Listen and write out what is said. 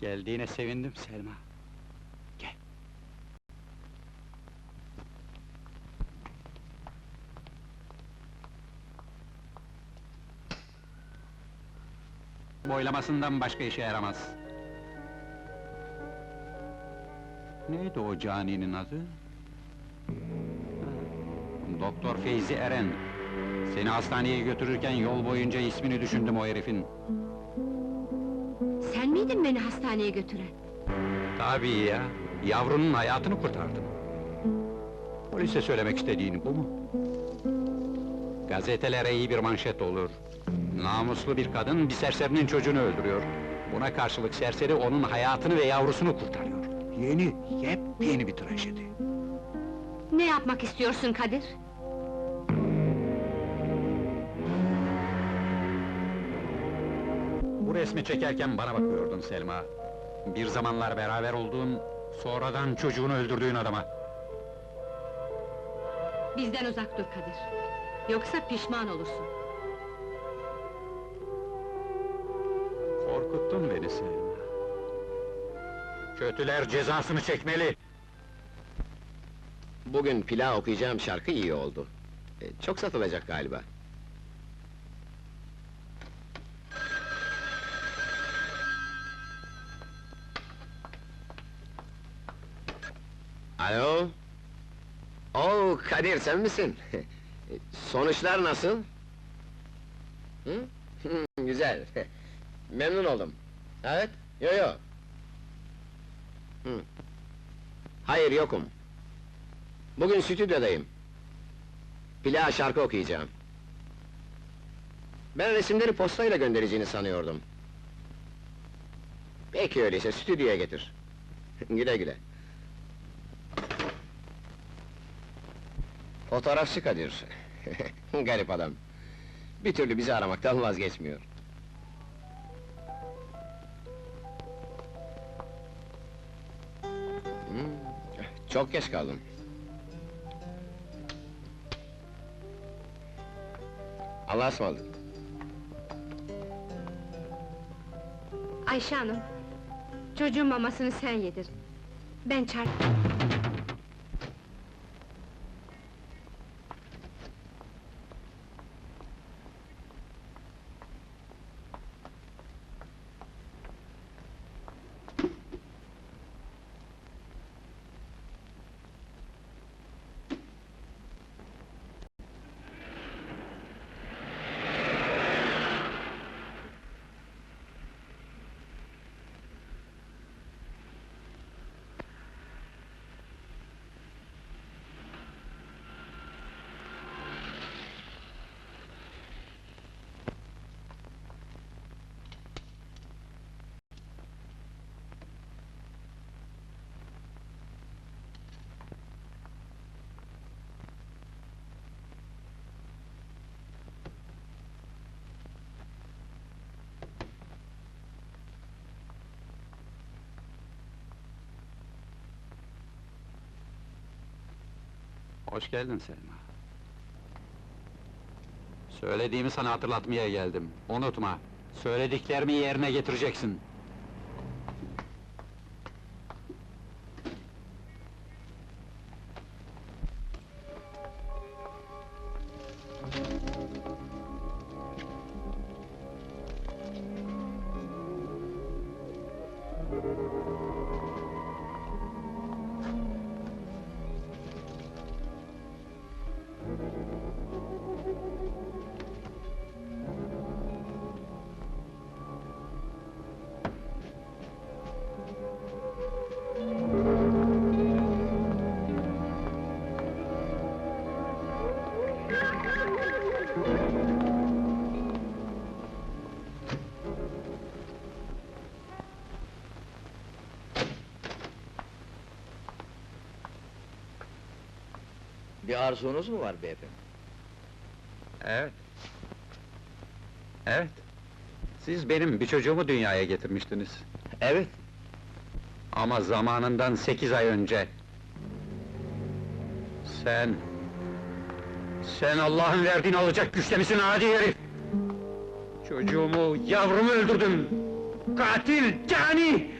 Geldiğine sevindim Selma. Gel. Boylamasından başka işe yaramaz. Neydi o caninin adı? Doktor Feyzi Eren. Seni hastaneye götürürken yol boyunca ismini düşündüm o herifin. Miydin beni hastaneye götüren? Tabii ya, yavrunun hayatını kurtardım. Polise söylemek istediğin bu mu? Gazetelere iyi bir manşet olur. Namuslu bir kadın bir serserinin çocuğunu öldürüyor. Buna karşılık serseri onun hayatını ve yavrusunu kurtarıyor. Yeni, yepyeni bir trajedi. Ne yapmak istiyorsun Kadir? Resmi çekerken bana bakıyordun Selma. Bir zamanlar beraber olduğun, sonradan çocuğunu öldürdüğün adama. Bizden uzak dur Kadir. Yoksa pişman olursun. Korkuttun beni Selma. Kötüler cezasını çekmeli. Bugün plağa okuyacağım şarkı iyi oldu. E, çok satılacak galiba. Alo? Oo Kadir sen misin? Sonuçlar nasıl? Güzel. Memnun oldum. Evet? Yo yo. Hayır yokum. Bugün stüdyodayım. Plağa şarkı okuyacağım. Ben resimleri postayla göndereceğini sanıyordum. Peki öyleyse stüdyoya getir. güle güle. Fotoğrafçı Kadir. Garip adam. Bir türlü bizi aramaktan vazgeçmiyor. Hmm, çok geç kaldım. Allah'a ısmarladık. Ayşe Hanım, çocuğun mamasını sen yedir. Ben çarp... Hoş geldin Selma. Söylediğimi sana hatırlatmaya geldim. Unutma, söylediklerimi yerine getireceksin. Bir arzunuz mu var beyefendi? Evet. Evet. Siz benim bir çocuğumu dünyaya getirmiştiniz. Evet. Ama zamanından sekiz ay önce... Sen... Sen Allah'ın verdiğini alacak güçte misin adi herif? Çocuğumu, yavrumu öldürdün! Katil, cani!